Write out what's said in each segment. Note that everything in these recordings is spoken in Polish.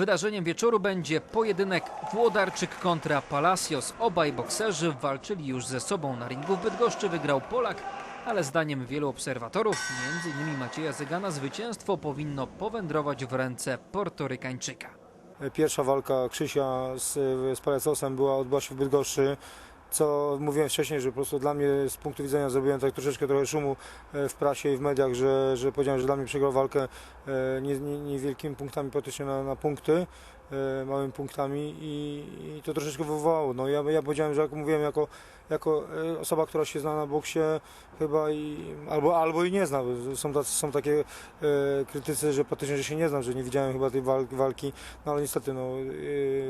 Wydarzeniem wieczoru będzie pojedynek Włodarczyk kontra Palacios. Obaj bokserzy walczyli już ze sobą na ringu w Bydgoszczy. Wygrał Polak, ale zdaniem wielu obserwatorów, m.in. Macieja Zygana, zwycięstwo powinno powędrować w ręce Portorykańczyka. Pierwsza walka Krzysia z, z Palecosem była odbyła się w Bydgoszczy. Co mówiłem wcześniej, że po prostu dla mnie z punktu widzenia zrobiłem tak troszeczkę trochę szumu e, w prasie i w mediach, że, że powiedziałem, że dla mnie przegrał walkę e, nie- nie- niewielkimi punktami praktycznie na, na punkty, małymi punktami i, i to troszeczkę wywołało. No, ja, ja powiedziałem, że jak mówiłem jako, jako e, osoba, która się zna na boksie chyba i, albo, albo i nie zna. Są, tacy, są takie e, krytycy, że praktycznie, że się nie znam, że nie widziałem chyba tej walki, no ale niestety no,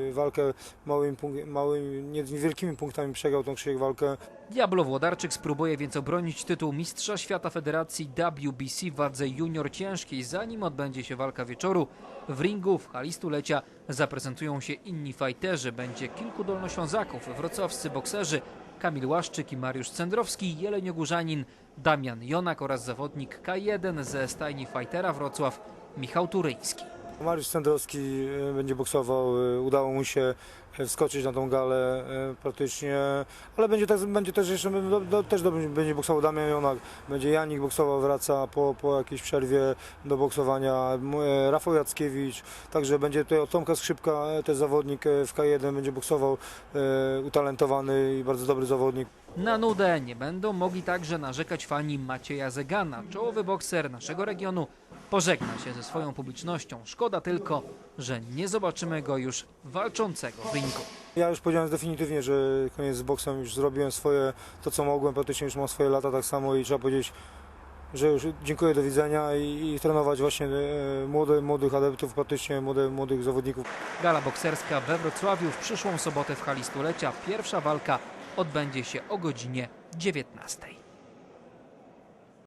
e, walkę małymi, małymi nie- niewielkimi punktami przegrał tą Krzysiek walkę. Diablo Włodarczyk spróbuje więc obronić tytuł Mistrza Świata Federacji WBC w wadze junior ciężkiej, zanim odbędzie się walka wieczoru. W ringu w hali stulecia zaprezentują się inni fajterzy. Będzie kilku dolnoślązaków, wrocławscy bokserzy Kamil Łaszczyk i Mariusz Cendrowski, jeleniogórzanin Damian Jonak oraz zawodnik K1 ze stajni fajtera Wrocław Michał Turyński. Mariusz Sendrowski e, będzie boksował, e, udało mu się wskoczyć na tą galę e, praktycznie, ale będzie też, będzie też jeszcze do, do, też do, będzie boksował Damian Jonak, będzie Janik boksował, wraca po, po jakiejś przerwie do boksowania, e, Rafał Jackiewicz, także będzie tutaj od Tomka Skrzypka, e, też zawodnik w K1, będzie boksował, utalentowany i bardzo dobry zawodnik. Na nudę nie będą mogli także narzekać fani Macieja Zegana. Czołowy bokser naszego regionu pożegna się ze swoją publicznością. Szkoda tylko, że nie zobaczymy go już walczącego w Ja już powiedziałem definitywnie, że koniec z boksem, już zrobiłem swoje, to co mogłem, praktycznie już mam swoje lata tak samo i trzeba powiedzieć, że już dziękuję, do widzenia i, i trenować właśnie e, młode, młodych adeptów, praktycznie młode, młodych zawodników. Gala bokserska we Wrocławiu w przyszłą sobotę w hali stulecia. Pierwsza walka odbędzie się o godzinie 19.